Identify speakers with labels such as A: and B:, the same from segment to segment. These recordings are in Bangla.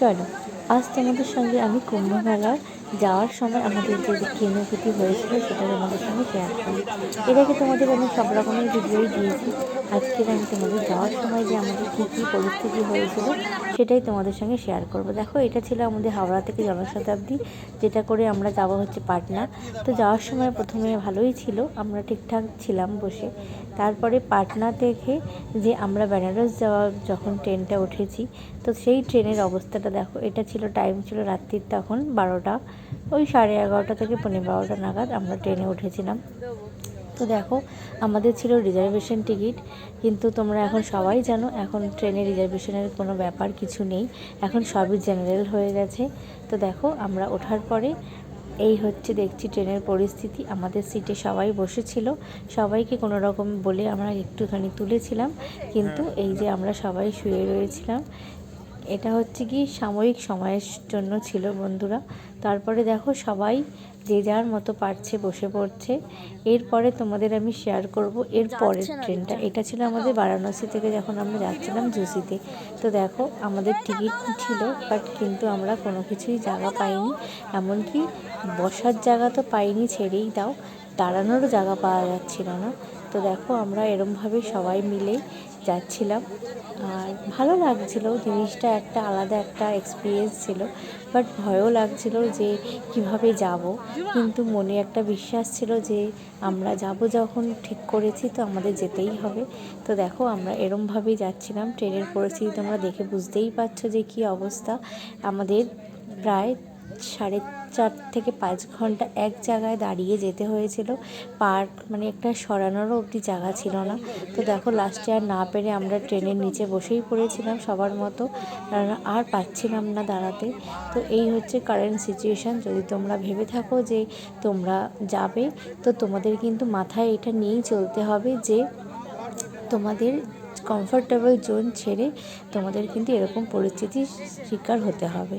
A: চলো আজ তোমাদের সঙ্গে আমি কুম্ভ মেলার যাওয়ার সময় আমাদের যে অনুভূতি হয়েছিল, সেটা তোমাদের সঙ্গে শেয়ার করি এর আগে তোমাদের আমি সব রকমের ভিডিওই দিয়েছি। আজকের আমি তোমাদের যাওয়ার সময় যে আমাদের কী কী পরিস্থিতি হয়েছিল, সেটাই তোমাদের সঙ্গে শেয়ার করব। দেখো, এটা ছিল আমাদের হাওড়া থেকে জনশতাব্দী, যেটা করে আমরা যাব হচ্ছে পাটনা। তো যাওয়ার সময় প্রথমে ভালোই ছিল, আমরা ঠিকঠাক ছিলাম বসে। তারপরে পাটনা থেকে যে আমরা বেনারস যাওয়ার যখন ট্রেনটা উঠেছি, তো সেই ট্রেনের অবস্থাটা দেখো, এটা ছিল টাইম ছিল রাত্রির তখন বারোটা। ওই সাড়ে এগারোটা থেকে পনেরো বারোটা নাগাদ আমরা ট্রেনে উঠেছিলাম। তো দেখো আমাদের ছিল রিজার্ভেশন টিকিট কিন্তু তোমরা এখন সবাই জানো এখন ট্রেনে রিজার্ভেশনের কোনো ব্যাপার কিছু নেই। এখন সবই জেনারেল হয়ে গেছে। তো দেখো আমরা ওঠার পরে এই হচ্ছে দেখছি ট্রেনের পরিস্থিতি। আমাদের সিটে সবাই বসেছিল। সবাইকে কোনো রকম বলে আমরা একটুখানি তুলেছিলাম। কিন্তু এই যে আমরা সবাই শুয়ে রয়েছিলাম এটা হচ্ছে কি সাময়িক সময়ের জন্য ছিল বন্ধুরা। তারপরে দেখো সবাই যে যার মতো পারছে বসে পড়ছে। এরপরে তোমাদের আমি শেয়ার করব এর পরের ট্রেনটা এটা ছিল আমাদের বারাণসী থেকে যখন আমরা যাচ্ছিলাম জুসিতে তো দেখো আমাদের টিকিট ছিল বাট কিন্তু আমরা কোনো কিছুই জায়গা পাইনি। এমনকি বসার জায়গা তো পাইনি ছেড়েই দাও। দাঁড়ানোরও জায়গা পাওয়া যাচ্ছিল না। তো দেখো আমরা এরমভাবে সবাই মিলেই যাচ্ছিলাম। আর ভালো লাগছিল, জিনিসটা একটা আলাদা একটা এক্সপিরিয়েন্স ছিল বাট ভয়ও লাগছিল যে কীভাবে যাব। কিন্তু মনে একটা বিশ্বাস ছিল যে আমরা যাব যখন ঠিক করেছি তো আমাদের যেতেই হবে। তো দেখো, আমরা এরমভাবেই যাচ্ছিলাম, ট্রেনের পরিস্থিতি তোমরা দেখে বুঝতেই পারছ যে কী অবস্থা। আমাদের প্রায় সাড়ে চার থেকে পাঁচ ঘণ্টা এক জায়গায় দাঁড়িয়ে যেতে হয়েছিল। পার্ক মানে একটা সরানোরও অবধি জায়গা ছিল না। তো দেখো লাস্টে আর না পেরে আমরা ট্রেনের নিচে বসেই পড়েছিলাম সবার মতো। আর পাচ্ছিলাম না দাঁড়াতে। তো এই হচ্ছে কারেন্ট সিচুয়েশান যদি তোমরা ভেবে থাকো যে তোমরা যাবে, তো তোমাদের কিন্তু মাথায় এটা নিয়েই চলতে হবে যে তোমাদের কমফোর্টেবল জোন ছেড়ে তোমাদের কিন্তু এরকম পরিস্থিতির শিকার হতে হবে।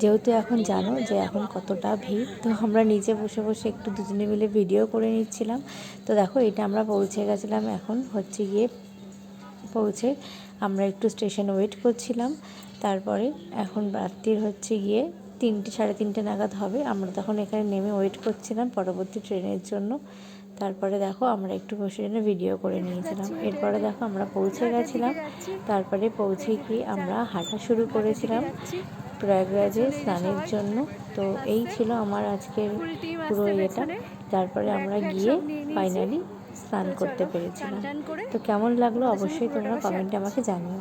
A: যেহেতু এখন জানো যে এখন কতটা ভিড়, তো আমরা নিচে বসে বসে একটু দুজনে মিলে ভিডিও করে নিচ্ছিলাম। তো দেখো, এটা আমরা পৌঁছে গেছিলাম। এখন হচ্ছে গিয়ে পৌঁছে আমরা একটু স্টেশনে ওয়েট করছিলাম। তারপরে এখন রাত্রির হচ্ছে গিয়ে তিনটে, সাড়ে তিনটে নাগাদ হবে। আমরা তখন এখানে নেমে ওয়েট করছিলাম পরবর্তী ট্রেনের জন্য। তারপরে দেখো আমরা একটু বসে জন্য ভিডিও করে নিয়েছিলাম। এরপরে দেখো আমরা পৌঁছে গেছিলাম। তারপরে পৌঁছে গিয়ে আমরা হাঁটা শুরু করেছিলাম প্রয়াগরাজে স্নানের জন্য। তো এই ছিল আমার আজকের পুরো ইয়েটা। তারপরে আমরা গিয়ে ফাইনালি স্নান করতে পেরেছিলাম। তো কেমন লাগল অবশ্যই তোমরা কমেন্টে আমাকে জানিও।